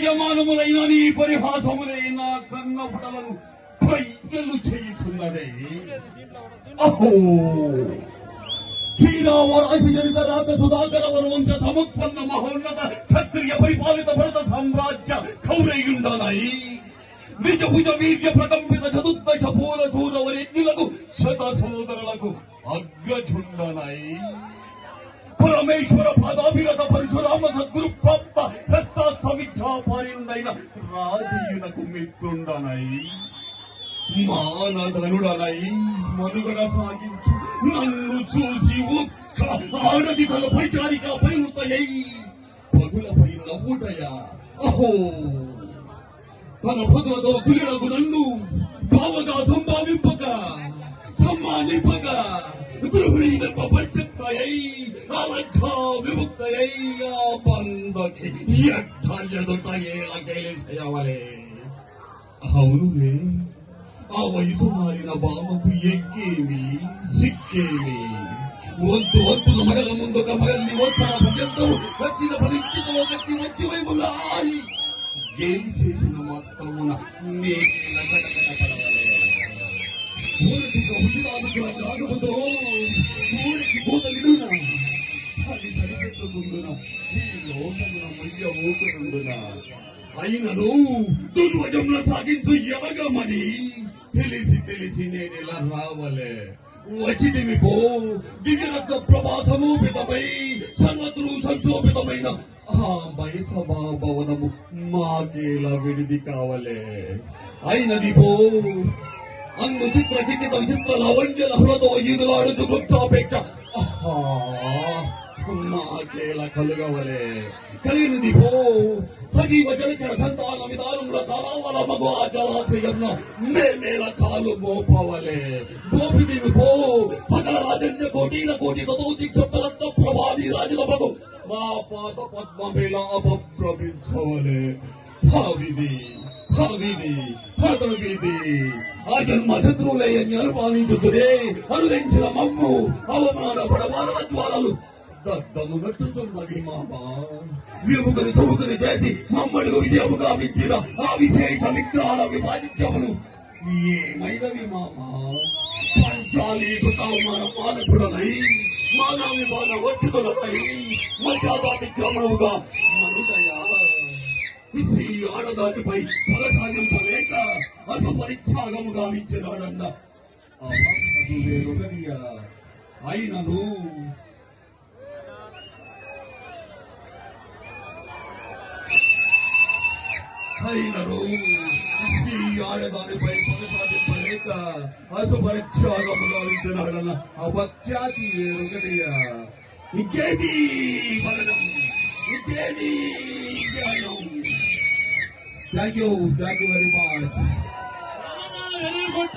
యజమానుములైన నీ పరిహాసములైన కన్నపుటలను పయ్యలు చేయుచున్నదే. అహో! శ్రీరామరాజు సుధాకర వరవంశ సముత్పన్న మహోన్నత క్షత్రియ పరిపాలిత భరత సామ్రాజ్య కౌరయుండనాయి నిజ భుజ వీర్య ప్రకంపిత చతుర్దశ పూల చూరవరెడ్యులకు శత సోదరులకు అగ్రజుండనాయి పరమేశ్వర పదాభిరత పరశురామ సద్గురు ప్రాప్త సస్తా రాజీయునకు మిత్రుండనై మానధనుడనై మనుగడ సాగించు. నన్ను చూసి ఒక్క ఆడది తల పైచారిక పరివృతయై పగులపై నవ్వుటయా. అహో! తన పదులతో కులిడగు నన్ను బావగా సంభావింపక సమ్మానింపగా గృహిణి ప్రపంచత్తయై అవధ్యా విముక్తయై ఆ బంధకి ఎట్ట ఎదుట ఏల గెలిసేయవలే అవునులే ఆ వయసు మారిన బామకు ఎక్కేవి సిక్కేవి. వంతు వంతుల మగల ముందుక మగల్ని వచ్చాన పర్యంతం వచ్చిన పరిస్థితితో వచ్చి వచ్చి వైపు లాని గేలి చేసిన మాత్రమున నేను ఊరికి హుషురాముకుల జాగుముతో ఊరికి కూతలిడున అది సరిపెట్టుకుందున ఈ లోకమున మధ్య అయినను సాగించు ఎలగమని తెలిసి తెలిసి నేను ఇలా రావలే వచ్చితిమి పో దివ్యరక్త ప్రభాసము విధమై సర్వత్రు సంక్షోభితమైన ఆ వయసభా భవనము మాకేలా విడిది కావలే అయినది పో الجدرة جدب الجدرة لو انجل هرد وجيد لا رد قد تابك నాకేల కలుగవలే. కలిగినది పో సజీవ జలచర సంతాన విధానముల కాలావల మగు ఆ జలాశయం మేమేల కాలు మోపవలే. పో సకల రాజన్య కోటీల కోటి రాజుల మగు మా పాద భావిది భావిది శత్రువులయ్యని అనుమానించుతునే అనుదించిన మమ్ము అవమాన పడవాల జ్వాలలు దద్దము నచ్చుతున్నది మామ ఎముకని చేసి మమ్మల్ని విజయము గావించిన ఆ విశేష విగ్రహాల విభాజిత్యములు ఏమైనవి మామ? పంచాలి అవమాన మానసుడనై మానవి మాన వచ్చితులనై మర్యాదాతిక్రమణముగా మనుదయా శ్రీ ఆడదానిపై ఫలసాగింపలేక అసపరిచ్ఛాగము గావించినాడన్న ఆ భక్తుడు అయినను అయినను శ్రీ ఆడదానిపై ఫలసాగింపలేక అసపరిచ్ఛాగము గావించినాడన్న అపఖ్యాతి వేరొకరియా ఇంకేది ఫలనం ఇంకేది జ్ఞానం Thank you. Thank you very much. Very good